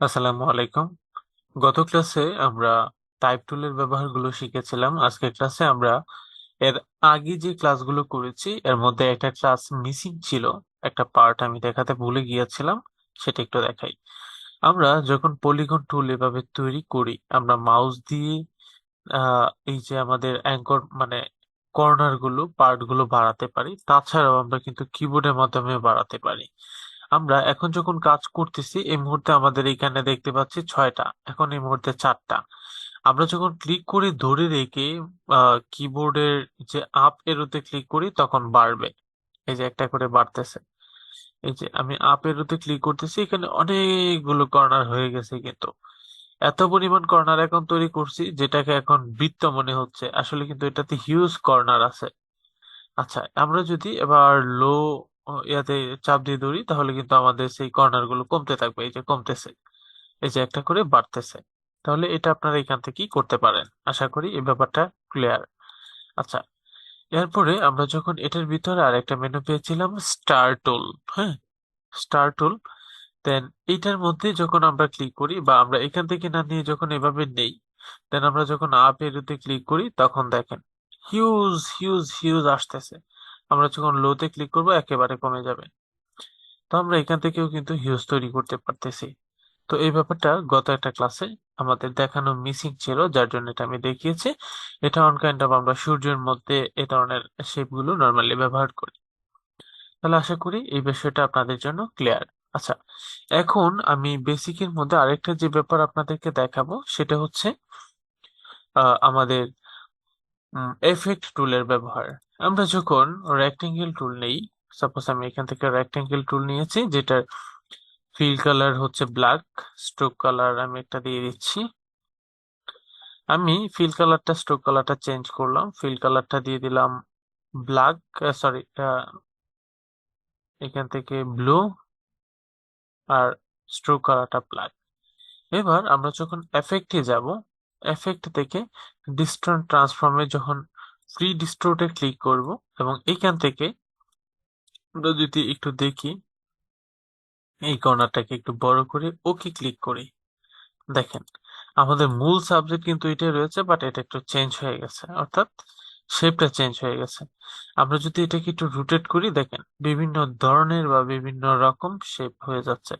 আসসালামু আলাইকুম। গত ক্লাসে আমরা টাইপ টুলের ব্যবহারগুলো শিখেছিলাম। আজকের ক্লাসে আমরা এর আগে যে ক্লাসগুলো করেছি, এর মধ্যে একটা ক্লাস মিসিং ছিল। একটা পার্ট আমি দেখাতে ভুলে গিয়েছিলাম, সেটা একটু দেখাই। আমরা যখন পলিগন টুল এভাবে তৈরি করি, আমরা মাউস দিয়ে এই যে আমাদের অ্যাঙ্কর মানে কর্নারগুলো পার্টগুলো বাড়াতে পারি। তাছাড়াও আমরা কিন্তু কিবোর্ডের মাধ্যমে বাড়াতে পারি। আমরা এখন যখন কাজ করতেছি, এই মুহূর্তে আমাদের এখানে দেখতে পাচ্ছি ছয়টা, এখন এই মুহূর্তে চারটা। আমরা যখন ক্লিক করে ধরে রেখে কিবোর্ডের যে আপ এরোতে ক্লিক করি, তখন বাড়বে। এই যে একটা করে বাড়তেছে। এই যে আমি আপ এরোতে ক্লিক করতেছি, এখানে অনেকগুলো কর্নার হয়ে গেছে কিন্তু। এত পরিমাণ কর্নার এখন তৈরি করছি, যেটাকে এখন বৃত্ত মনে হচ্ছে। আসলে কিন্তু এটাতে হিউজ কর্নার আছে। আচ্ছা আমরা যদি এবার লো ইয়াতে চাপ দিয়ে ধরি তাহলে কিন্তু আমাদের সেই কর্নারগুলো কমতে থাকবে, এই যে কমতেছে। এই যে একটা করে বাড়তেছে। তাহলে এটা আপনারা এখান থেকেই করতে পারেন। আশা করি এই ব্যাপারটা ক্লিয়ার আচ্ছা এরপরে আমরা যখন এটার ভিতরে আর একটা মেনু পেয়েছিলাম স্টার টুল হ্যাঁ? স্টার টুল দেন এইটার মধ্যে যখন আমরা ক্লিক করি বা আমরা এখান থেকে না নিয়ে যখন এভাবে নেই দেন আমরা যখন আপ এরোতে ক্লিক করি, তখন দেখেন হিউজ হিউজ হিউজ আসতেছে। আমরা যখন লোতে ক্লিক করব, একেবারে কমে যাবে। তো আমরা এখান থেকেও কিন্তু হিউজ তৈরি করতে পারতেছি। তো এই ব্যাপারটা গত একটা ক্লাসে আমাদের দেখানো মিসিং ছিল, যার জন্য এটা আমি দেখিয়েছি। এটা অন কাইন্ড অফ আমরা সূর্যের মধ্যে এই ধরনের শেপগুলো নর্মালি ব্যবহার করি। তাহলে আশা করি এই বিষয়টা আপনাদের জন্য ক্লিয়ার আচ্ছা এখন আমি বেসিকের মধ্যে আরেকটা যে ব্যাপার আপনাদেরকে দেখাবো, সেটা হচ্ছে আমাদের এফেক্ট টুলের ব্যবহার। আমরা যখন রেক্টেঙ্গেল টুল নেই সাপোজ আমি এখান থেকে রেক্টেঙ্গেল টুল নিয়েছি, যেটার ফিল কালার হচ্ছে ব্ল্যাক স্ট্রোক কালার আমি একটা দিয়ে দিচ্ছি। আমি ফিল কালারটা স্ট্রোক কালারটা চেঞ্জ করলাম ফিল কালারটা দিয়ে দিলাম ব্ল্যাক সরি এখান থেকে ব্লু আর স্ট্রোক কালারটা ব্ল্যাক এবার আমরা যখন এফেক্টে যাব এফেক্ট থেকে ডিস্ট্যান্ট ট্রান্সফর্মে যখন ফ্রি ডিস্টোর্টে ক্লিক করব এবং এইখান থেকে আমরা যদি একটু দেখি, এই কর্নারটাকে একটু বড় করে ওকে ক্লিক করি। দেখেন, আমাদের মূল সাবজেক্ট কিন্তু এটাই রয়েছে বাট এটা একটু চেঞ্জ হয়ে গেছে, অর্থাৎ শেপটা চেঞ্জ হয়ে গেছে। আমরা যদি এটাকে একটু রোটেট করি, দেখেন, বিভিন্ন ধরনের বা বিভিন্ন রকম শেপ হয়ে যাচ্ছে,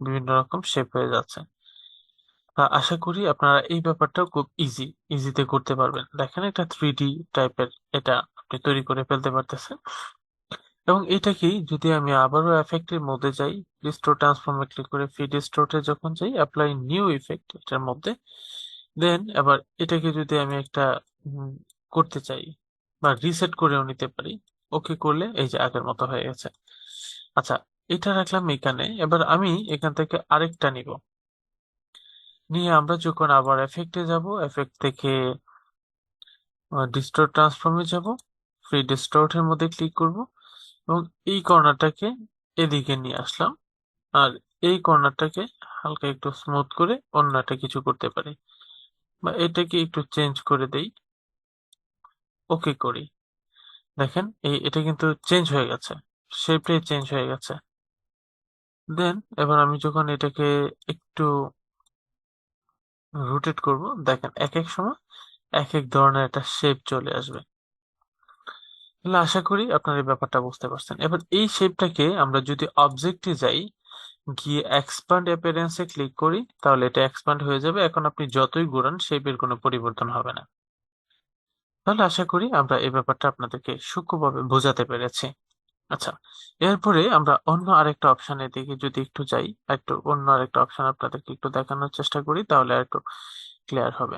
বিভিন্ন রকম শেপ হয়ে যাচ্ছে। আশা করি আপনারা এই ব্যাপারটা খুব ইজি ইজিতে করতে পারবেন। দেখেন এটা থ্রি ডি টাইপের এটা আপনি তৈরি করে ফেলতে পারতেছেন। এবং এটাকেই যদি আমি আবারও এফেক্টের মধ্যে যাই রিস্টোর ট্রান্সফর্মে ক্লিক করে ফিড রিস্টোরে যখন যাই অ্যাপ্লাই নিউ ইফেক্ট এটার মধ্যে দেন আবার এটাকে যদি আমি একটা করতে চাই বা রিসেট করেও নিতে পারি ওকে করলে এই যে আগের মতো হয়ে গেছে। আচ্ছা এটা রাখলাম এখানে। এবার আমি এখান থেকে আরেকটা নিব। নিয়ে আমরা যখন আবার এফেক্টে যাব এফেক্ট থেকে ডিস্টোর ট্রান্সফর্মে যাব ফ্রি ডিস্টোর্টের মধ্যে ক্লিক করব এবং এই কর্নারটাকে এদিকে নিয়ে আসলাম। আর এই কর্নারটাকে হালকা একটু স্মুথ করে অন্য একটা কিছু করতে পারি বা এটাকে একটু চেঞ্জ করে দেই। ওকে করি। দেখেন, এই, এটা কিন্তু চেঞ্জ হয়ে গেছে। শেপটাই চেঞ্জ হয়ে গেছে। দেন এবার আমি যখন এটাকে একটু রোটেট করব। দেখেন এক এক সময় এক এক ধরনের একটা শেপ চলে আসবে। তাহলে আশা করি আপনার এই ব্যাপারটা বুঝতে পারছেন। এবার এই শেপটাকে আমরা যদি অবজেক্টে যাই, গিয়ে এক্সপান্ড অ্যাপিয়ারেন্সে ক্লিক করি, তাহলে এটা এক্সপান্ড হয়ে যাবে। এখন আপনি যতই ঘোরান শেপের কোনো পরিবর্তন হবে না। তাহলে আশা করি আমরা এই ব্যাপারটা আপনাদেরকে সূক্ষ্মভাবে বোঝাতে পেরেছি। আচ্ছা এরপরে আমরা অন্য আরেকটা অপশনের দিকে যদি একটু যাই, একটু অন্য আরেকটা অপশন আপনাদেরকে একটু দেখানোর চেষ্টা করি, তাহলে একটু ক্লিয়ার হবে।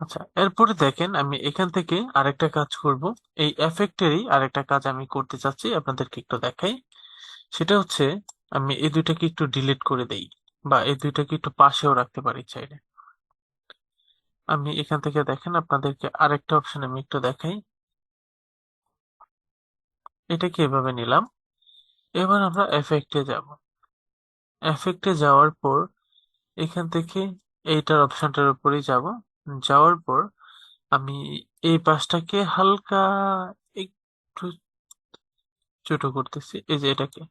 আচ্ছা এরপরে দেখেন আমি এখান থেকে আরেকটা কাজ করব। এই এফেক্টেরই আরেকটা কাজ আমি করতে চাচ্ছি, আপনাদেরকে একটু দেখাই। সেটা হচ্ছে, আমি এই দুইটাকে একটু ডিলিট করে দেই, বা এই দুইটাকে একটু পাশেও রাখতে পারি চাইলে। আমি এখান থেকে দেখেন আপনাদেরকে আরেকটা অপশন আমি একটু দেখাই। এটাকে এভাবে নিলাম? এবার আমরা এফেক্টে যাব। এফেক্টে যাওয়ার পর এখান থেকে এইটার অপশনটার উপরেই যাব। যাওয়ার পর আমি এই পাশটাকে হালকা একটু ছোট করতেছি, এই যে এটাকে।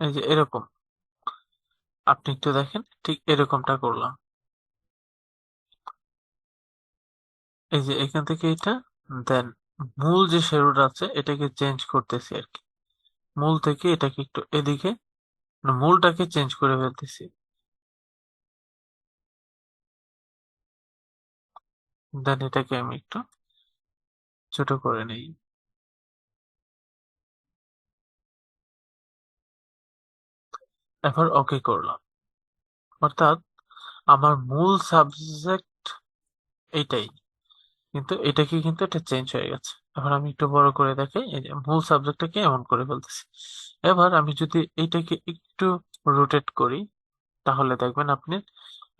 এই যে এরকম। আপনি একটু দেখেন, ঠিক এরকমটা করলাম। এই যে এখান থেকে এটা, দেন মূল যে শেডোটা আছে, এটাকে চেঞ্জ করতেছি আর কি। মূল থেকে এটাকে একটু এদিকে মানে মূলটাকে চেঞ্জ করে ফেলতেছি। দেন এটাকে আমি একটু ছোট করে নেই। এবার ওকে করলাম। অর্থাৎ আমার মূল সাবজেক্ট এইটাই। কিন্তু এটাকে কিন্তু এটা চেঞ্জ হয়ে গেছে। এখন আমি একটু বড় করে দেখে, এই যে মূল সাবজেক্টটাকে এমন করে ফেলতেছি। এবার আমি যদি এইটাকে একটু রোটেট করি, তাহলে দেখবেন আপনি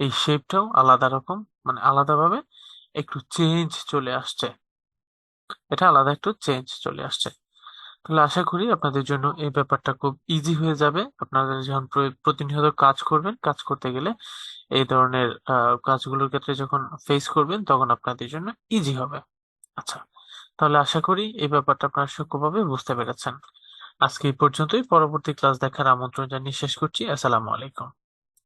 এই শেপটাও আলাদা রকম মানে আলাদাভাবে একটু চেঞ্জ চলে আসছে। এটা আলাদা একটু চেঞ্জ চলে আসছে। তাহলে আশা করি আপনাদের জন্য এই ব্যাপারটা খুব ইজি হয়ে যাবে। আপনারা যখন প্রতিনিয়ত কাজ করবেন, কাজ করতে গেলে এই ধরনের কাজগুলোর ক্ষেত্রে যখন ফেস করবেন, তখন আপনাদের জন্য ইজি হবে। আচ্ছা তাহলে আশা করি এই ব্যাপারটা আপনারা সূক্ষ্মভাবে বুঝতে পেরেছেন। আজকে এই পর্যন্তই। পরবর্তী ক্লাস দেখার আমন্ত্রণ জানিয়ে শেষ করছি। আসসালামু আলাইকুম।